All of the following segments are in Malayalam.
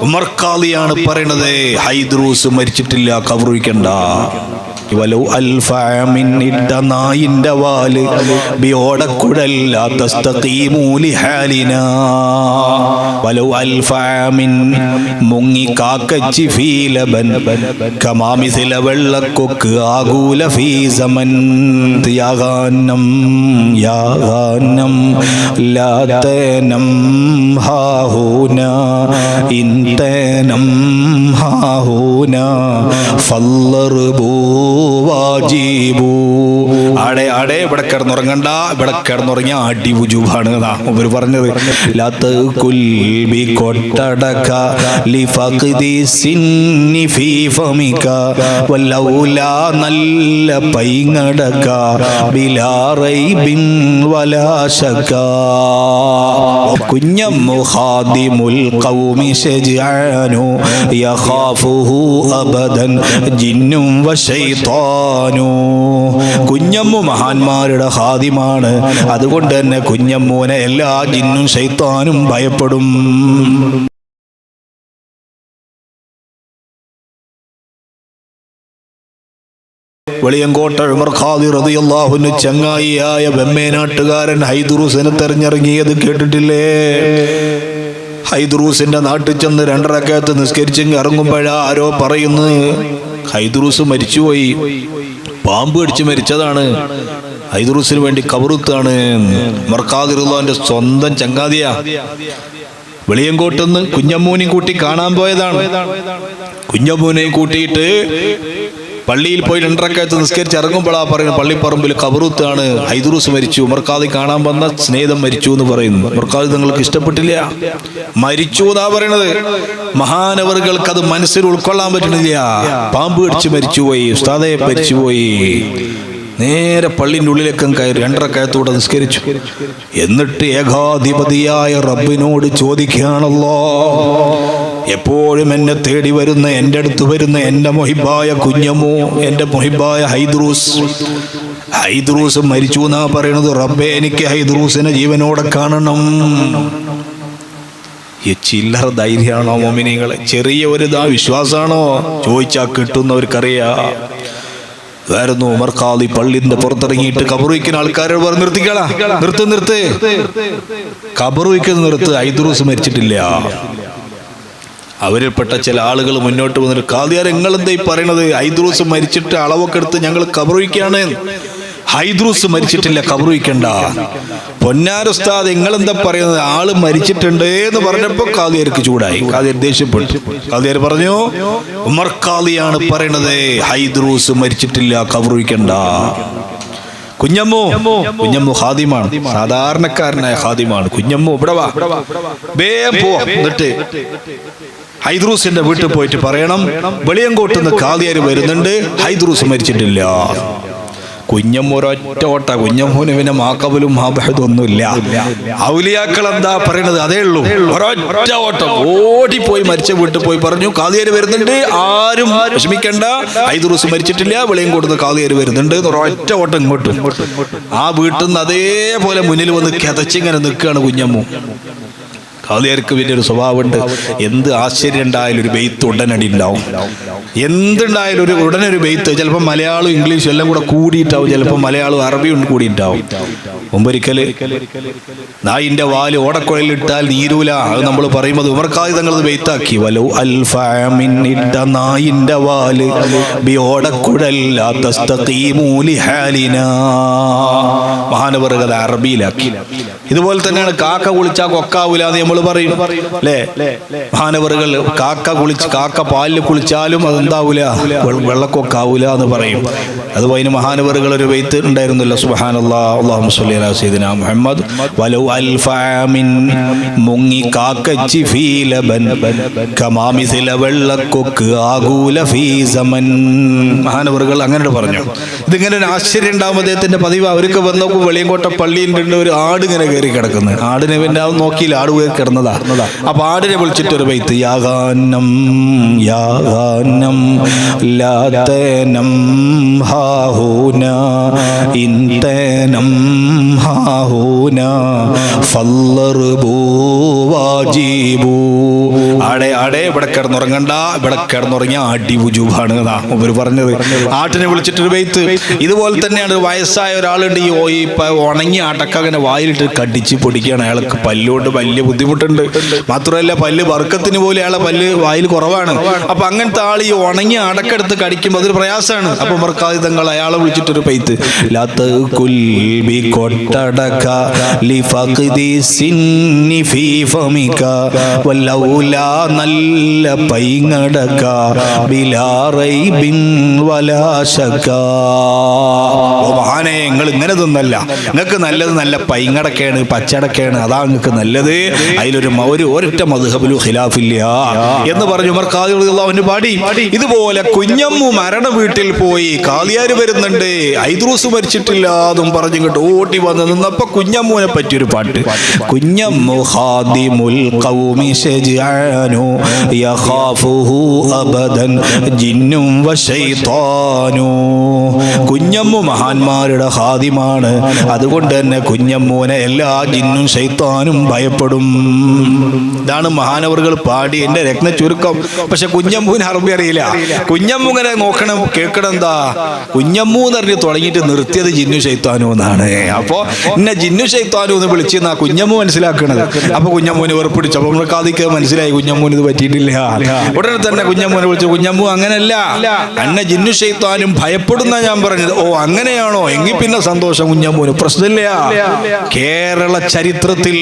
ഉമർക്കാളിയാണ് പറയണത് ഹൈദ്രൂസ് മരിച്ചിട്ടില്ല കബറിക്കണ്ട ഇട്ട നായിന്റെ വാൽ. മുങ്ങി കാക്കച്ചി ഫീലബൻ കമാമിസില വെള്ളക്കൊക്ക് ആകൂല ഫീസമൻ യാഗാനം യാഗാനം ലാതനം ഹാഹൂന ഇന്തനം. ഹാഹൂന ഫല്ലറുബൂ വാജീബു. അടേ ആടെ ഇവിടെ കിടന്നുറങ്ങണ്ട. ഇവിടെ കിടന്നുറങ്ങിയ അടി ബുജുബാണ് എന്നാ ഇവർ പറഞ്ഞത്. ലാത്ത് കുൽബി കൊട്ടടക ലിഫഖ്ദി സിന്നി ഫീ ഫമിക വല്ലൗല നല്ല പൈങ്ങടക ബിലാ റൈബിൻ വലാ ശക കുഞ്ഞമ്മു ഖാദിമുൽ ഖൗമി ശജാനു യഖാഫുഹു അബദൻ ജിന്നും വശൈത്താനു കുഞ്ഞമ്മു മഹാന്മാരുടെ ഹാദിമാണ്. അതുകൊണ്ട് തന്നെ കുഞ്ഞമ്മൂനെ എല്ലാ ജിന്നും ശൈത്താനും ഭയപ്പെടും. വെളിയങ്കോട്ട ഉമർ ഖാദി റളിയല്ലാഹുവിന് ചങ്ങായിയായ വെമ്മേനാട്ടുകാരൻ ഹൈദുറുസിനെ തെരഞ്ഞിറങ്ങിയത് കേട്ടിട്ടില്ലേ? ഹൈദുറൂസിന്റെ നാട്ടിൽ ചെന്ന് രണ്ടരക്കകത്ത് നിസ്കരിച്ചെങ്കിൽ ഇറങ്ങുമ്പോഴാ ആരോ പറയുന്നു ഹൈദുറൂസ് മരിച്ചുപോയി. പാമ്പ് കടിച്ച് മരിച്ചതാണ്. ഹൈദുറൂസിന് വേണ്ടി കബറുത്താണ്. മർക്കാതിറുള്ളവന്റെ സ്വന്തം ചങ്ങാതിയാ. വെളിയങ്കോട്ടെന്ന് കുഞ്ഞമ്മൂനെയും കൂട്ടി കാണാൻ പോയതാണ്. കുഞ്ഞമ്മൂനെയും കൂട്ടിയിട്ട് പള്ളിയിൽ പോയി രണ്ടരക്കാലത്ത് നിസ്കരിച്ച് ഇറങ്ങുമ്പോഴാ പറയുന്നത് പള്ളിപ്പറമ്പിൽ കബറുത്താണ്. ഹൈദുറൂസ് മരിച്ചു. ഉമർക്കാദി കാണാൻ വന്ന സ്നേഹിതം മരിച്ചു എന്ന് പറയുന്നു. ഉമർക്കാദി നിങ്ങൾക്ക് ഇഷ്ടപ്പെട്ടില്ല. മരിച്ചു എന്നാ പറയണത്? മഹാനവറുകൾക്ക് അത് മനസ്സിൽ ഉൾക്കൊള്ളാൻ പറ്റണില്ല. പാമ്പ് കടിച്ച് മരിച്ചുപോയി. ഉസ്താദയെ മരിച്ചുപോയി. നേരെ പള്ളിന്റെ ഉള്ളിലേക്കും കയറി രണ്ടര രണ്ടരക്കയത്തൂടെ നിസ്കരിച്ചു. എന്നിട്ട് ഏകാധിപതിയായ റബ്ബിനോട് ചോദിക്കുകയാണല്ലോ എപ്പോഴും എന്നെ തേടി വരുന്ന എന്റെ അടുത്ത് വരുന്ന എന്റെ മൊഹിബായ കുഞ്ഞമോ എന്റെ മൊഹിബായ ഹൈദ്രൂസ് ഹൈദ്രൂസ് മരിച്ചു എന്നാ പറയുന്നത് റബ്ബെ എനിക്ക് ഹൈദ്രൂസിനെ ജീവനോടെ കാണണം. ഈ ചില്ലറ ധൈര്യമാണോ മോമിനികളെ ചെറിയ ഒരു ദാ വിശ്വാസമാണോ? ചോദിച്ചാൽ കിട്ടുന്നവർക്കറിയാം. ഇതായിരുന്നു ഉമർ ഖാലി പള്ളിന്റെ പുറത്തിറങ്ങിയിട്ട് കബറുവിക്കുന്ന ആൾക്കാരോട് പറഞ്ഞ് നിർത്തിക്കളാ നിർത്ത് നിർത്ത്. കബറുവിക്കുന്ന നിർത്ത് ഐദ്രൂസ് മരിച്ചിട്ടില്ല. അവരിൽപ്പെട്ട ചില ആളുകൾ മുന്നോട്ട് വന്നിട്ട് കാതിയാർ ഈ പറയണത്? ഐദ്രൂസ് മരിച്ചിട്ട് അളവൊക്കെ എടുത്ത് ഞങ്ങൾ കബറുവിക്കാണ് ഹൈദ്രൂസ് മരിച്ചിട്ടില്ല കബറുവിക്കണ്ട പൊന്നാരുസ്താദ് നിങ്ങൾ എന്താ പറയുന്നത്? ആൾ മരിച്ചിട്ടുണ്ട് എന്ന് പറഞ്ഞപ്പോ കാതിയർക്ക് ചൂടായി. കാതിയർ ദേഷ്യപ്പെട്ടു. കാതിയർ പറഞ്ഞു ഉമർ കാളിയാണ് പറയണത്. ഹൈദ്രൂസ് മരിച്ചിട്ടില്ല കബറുവിക്കണ്ട കുഞ്ഞമ്മു കുഞ്ഞമ്മു ഹാദിമാണ്. സാധാരണക്കാരനായ ഹാദിമാണ്. കുഞ്ഞമ്മു ഇവിടെ വാ. വേഗം പോ. എന്നിട്ട് ഹൈദ്രൂസിന്റെ വീട്ടിൽ പോയിട്ട് പറയണം വെളിയങ്കോട്ട് നിന്ന് കാതിയാര് വരുന്നുണ്ട് ഹൈദ്രൂസ് മരിച്ചിട്ടില്ല. കുഞ്ഞമ്മൊരൊറ്റ ഓട്ട കുഞ്ഞമ്മൂന് പിന്നെ മാക്കബലും മാബഹദും ഒന്നുമില്ല. ഔലിയാക്കൾ എന്താ പറയണത്? അതേ ഉള്ളൂ. ഒരൊറ്റ ഓട്ടം ഓടിപ്പോയി മരിച്ച വീട്ടിൽ പോയി പറഞ്ഞു കാതിയാര് വരുന്നുണ്ട്? ആരും വിഷമിക്കണ്ട. ഐദുറൂസ് മരിച്ചിട്ടില്ല വെളിയും കൊടുത്ത് കാതിയാര് വരുന്നുണ്ട് ഒരൊറ്റ ഓട്ടം ഇങ്ങോട്ടും. ആ വീട്ടിൽ നിന്ന് അതേപോലെ മുന്നിൽ വന്ന് കിതച്ചിങ്ങനെ നിൽക്കുകയാണ് കുഞ്ഞമ്മു. കാതിയാർക്ക് പിന്നെ ഒരു സ്വഭാവമുണ്ട്. എന്ത് ആശ്ചര്യം ഉണ്ടായാലും ഒരു ബെയ്ത്ത് ഉടനടി ഉണ്ടാവും. എന്തുണ്ടായാലും ഒരു ഉടനെ ഒരു ബെയ്ത്ത് ചിലപ്പോൾ മലയാളം ഇംഗ്ലീഷും എല്ലാം കൂടെ കൂടിയിട്ടാവും ചിലപ്പോൾ മലയാളം അറബിയും കൂടിയിട്ടാവും. മുമ്പൊരിക്കൽ നായിന്റെ വാൽ ഓടക്കുഴലിട്ടാൽ നീരൂല. അത് നമ്മൾ പറയുമ്പോൾ ഉമർക്കാതി തങ്ങൾ ബെയ്ത്താക്കി. വലോ അൽഫാമിൻ നായിന്റെ വാൽ ബി ഓടക്കുഴല്ല തസ്തഖീമൂലി ഹാലിന. മഹാനവറുകൾ അറബിയിലാക്കി. ഇതുപോലെ തന്നെയാണ് കാക്ക കുളിച്ചാൽ കൊക്കാവൂല എന്ന് നമ്മൾ പറയും. അല്ലേ മഹാനവറുകൾ കാക്ക കുളിച്ച് കാക്ക പാലിൽ കുളിച്ചാലും അതെന്താവൂല? വെള്ളക്കൊക്കാവൂല എന്ന് പറയും. അതുപോലെ അതിന് മഹാനവറുകൾ ഒരു വെയ്ത്ത് ഉണ്ടായിരുന്നല്ലോ. അള്ളാഹു സയ്യിദിനാ മുഹമ്മദ്. വലൗ അൽഫാമിൻ മുങ്ങി കാക്കച്ചി ഫീലബൻ കമാമിസില വെള്ളക്കൊക്ക് ആകൂല ഫീസമൻ മഹാനവറുകൾ അങ്ങനെ പറഞ്ഞു. ഇതിങ്ങനെ ഒരു ആശ്ചര്യം ഉണ്ടാകുമ്പോൾ അദ്ദേഹത്തിന്റെ പതിവ്. അവർക്ക് വന്നപ്പോൾ വെളിയങ്കോട്ട പള്ളിയിൽ ഒരു ആട് ഇങ്ങനെ കയറി കിടക്കുന്നത്. ആടിനെ പിന്നെ നോക്കിയില്ല. ആട് കയറി കിടന്നതാ. അപ്പൊ ആടിനെ വിളിച്ചിട്ട് ഒരു ബൈത്ത്. യാഗാനം യാഗാനം ഹാഹൂന ഇന്തനം ഹാഹൂന ആടെ ആടെ ഇവിടെ കിടന്നുറങ്ങണ്ട. ഇവിടെ കിടന്നുറങ്ങിയ ആട്ടി അതാ ഇവർ പറഞ്ഞത്. ആട്ടിനെ വിളിച്ചിട്ടൊരു വെയ്ത്ത് ഇതുപോലെ തന്നെയാണ് വയസ്സായ ഒരാളുണ്ട് ഈ ഉണങ്ങി ആട്ടൊക്കെ അങ്ങനെ വായിലിട്ട് കടിച്ച് പൊടിക്കുകയാണ്. അയാൾക്ക് പല്ലുകൊണ്ട് വലിയ ബുദ്ധിമുട്ടുണ്ട്. മാത്രമല്ല പല്ല് വർക്കത്തിന് പോലും അയാളെ പല്ല് വായിൽ കുറവാണ്. അപ്പൊ അങ്ങനത്തെ ആൾ ഈ ഉണങ്ങി അടക്കെടുത്ത് കടിക്കുമ്പോൾ അതൊരു പ്രയാസമാണ്. അപ്പൊ മർക്കാദിതങ്ങൾ അയാളെ വിളിച്ചിട്ടൊരു പെയ്ത്ത് ലാത്ത് ഫമിക നല്ല പൈങ്ങടക്ക പൈങ്ങടക റൈബിൻ വലാ ശക ഓ മഹാനെ നിങ്ങൾ ഇങ്ങനെ തിന്നല്ല നിങ്ങൾക്ക് നല്ലത് നല്ല പൈങ്ങടക്കയാണ് പച്ചടക്കയാണ്. അതാ നിങ്ങൾക്ക് നല്ലത്. അതിലൊരു ഒരു ഒരൊറ്റ മധുഹബിലു ഖിലാഫില്ല. എന്ന് പറഞ്ഞു ഉമർ ഖാദി അവന് പാടി ഇതുപോലെ കുഞ്ഞമ്മു മരണ വീട്ടിൽ പോയി കാളിയാര് വരുന്നുണ്ട്. ഐദ്രൂസ് മരിച്ചിട്ടില്ല എന്നും പറഞ്ഞു ഇങ്ങോട്ട് ഓട്ടി വന്ന് നിന്നപ്പോ കുഞ്ഞമ്മുവിനെ പറ്റിയൊരു പാട്ട്. കുഞ്ഞമ്മു ഹാദിമുൽ ഖൗമി ശജഅനു അബദൻ കുഞ്ഞമ്മു മഹാന്മാരുടെ ഹാദിമാണ് അതുകൊണ്ട് തന്നെ കുഞ്ഞമ്മൂനെ എല്ലാ ജിന്നും ശൈത്താനും ഭയപ്പെടും. ഇതാണ് മഹാനവറുകൾ പാടി എന്റെ രത്ന ചുരുക്കം. പക്ഷെ കുഞ്ഞമ്മൂന് അറബി അറിയില്ല. കുഞ്ഞമ്മു ഇങ്ങനെ നോക്കണം കേൾക്കണം എന്താ? കുഞ്ഞമ്മു എന്ന് പറഞ്ഞ് തുടങ്ങിയിട്ട് നിർത്തിയത് ജിന്നു ശൈത്താനു എന്നാണ്. അപ്പോൾ എന്നെ ജിന്നു ശൈത്താനു എന്ന് വിളിച്ചെന്നാ കുഞ്ഞമ്മു മനസ്സിലാക്കണത്? അപ്പൊ കുഞ്ഞമ്മൂന് വെറുപ്പിടിച്ചു അപ്പൊ നമ്മൾ കാതിക്ക് മനസ്സിലായി കുഞ്ഞമ്മൂന് ഇത് പറ്റിയിട്ടില്ല. ഉടനെ തന്നെ കുഞ്ഞമ്മൂനെ വിളിച്ചു. കുഞ്ഞമ്മു അങ്ങനല്ല. എന്നെ ജിന്നു ശൈത്താനും ഭയപ്പെടുന്ന ഞാൻ പറഞ്ഞത്. ഓ അങ്ങനെയാണോ? എങ്കിൽ പിന്നെ സന്തോഷം കുഞ്ഞമ്മൂന്. പ്രശ്നമില്ല. കേരള ചരിത്രത്തിൽ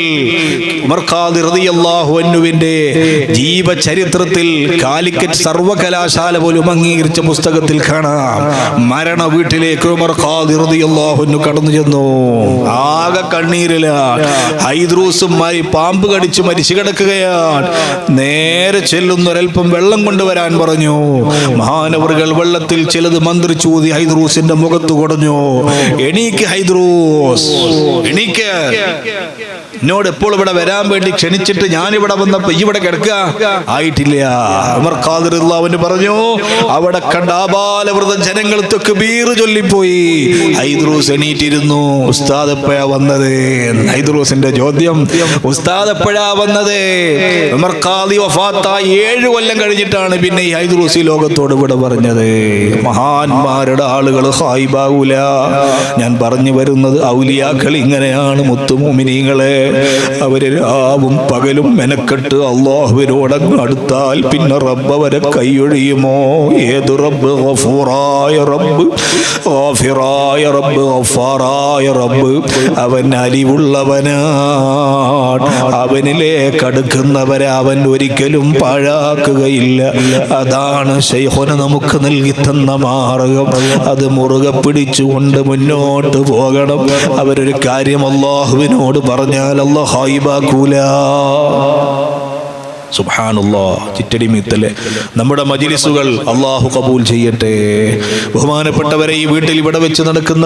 ജീവചരിത്രത്തിൽ കാലിക്കറ്റ് സർവകലാശാല പോലും അംഗീകരിച്ച പുസ്തകത്തിൽ കാണാം. മരണ വീട്ടിലേക്ക് ഉമർ കടന്നു ചെന്നു. ആകെ കണ്ണീരില. ഹൈദ്രൂസും പാമ്പ് കടിച്ച് മരിച്ചു കിടക്കുകയാണ്. നേരെ ചെല്ലുന്നൊരൽപ്പം വെള്ളം കൊണ്ടുവരാൻ പറഞ്ഞു. മഹാനവറുകൾ വെള്ളത്തിൽ ചിലത് മന്ത്രിച്ചൂതി ഹൈദ്രൂസിന്റെ മുഖത്ത് കൊടഞ്ഞു. എണീക്ക് ഹൈദ്രൂസ് എണീക്ക്. എന്നോട് എപ്പോൾ ഇവിടെ വരാൻ വേണ്ടി ക്ഷണിച്ചിട്ട് ഞാൻ ഇവിടെ വന്നപ്പോ ഇവിടെ കിടക്കുക? ആയിട്ടില്ല. ഉമർ ഖാദിർ പറഞ്ഞു അവിടെ കണ്ട ആബാലവൃത ജനങ്ങൾ ബീറ് ചൊല്ലിപ്പോയി. ഹൈദ്രൂസ് എണീറ്റിരുന്നു. ഉസ്താദ് വന്നത്? ഹൈദ്രൂസിന്റെ ചോദ്യം ഉസ്താദ് വന്നത്? ഉമർ ഖാദി വഫാത്തായി ഏഴ് കൊല്ലം കഴിഞ്ഞിട്ടാണ് പിന്നെ ഈ ഹൈദ്രൂസ് ലോകത്തോട് ഇവിടെ പറഞ്ഞത്. മഹാന്മാരുടെ ആളുകൾ ഹായിബാവൂല. ഞാൻ പറഞ്ഞു വരുന്നത് ഔലിയാക്കൾ ഇങ്ങനെയാണ് മുത്തുമോമിനിങ്ങളെ. അവർ രാവും പകലും മെനക്കെട്ട് അള്ളാഹുവിനോടങ്ങ് അടുത്താൽ. പിന്നെ റബ്ബ് അവരെ കൈയൊഴിയുമോ? ഏത് റബ്ബ് ഗഫൂറായ റബ്ബ്? ഗാഫിറായ റബ്ബ് ഗഫാറായ റബ്ബ്. അവൻ അലിവുള്ളവനാണ്. അവനിലേക്ക് അടുക്കുന്നവരെ അവൻ ഒരിക്കലും പാഴാക്കുകയില്ല. അതാണ് ശൈഖുന നമുക്ക് നൽകി തന്ന മാർഗം. അത് മുറുകെ പിടിച്ചുകൊണ്ട് മുന്നോട്ട് പോകണം. അവരൊരു കാര്യം അള്ളാഹുവിനോട് പറഞ്ഞാൽ സുബ്ഹാനല്ലാ ചിറ്റടി മീത്തലെ. നമ്മുടെ മജിലിസുകൾ അള്ളാഹു കബൂൽ ചെയ്യട്ടെ. ബഹുമാനപ്പെട്ടവരെ ഈ വീട്ടിൽ ഇവിടെ വെച്ച് നടക്കുന്ന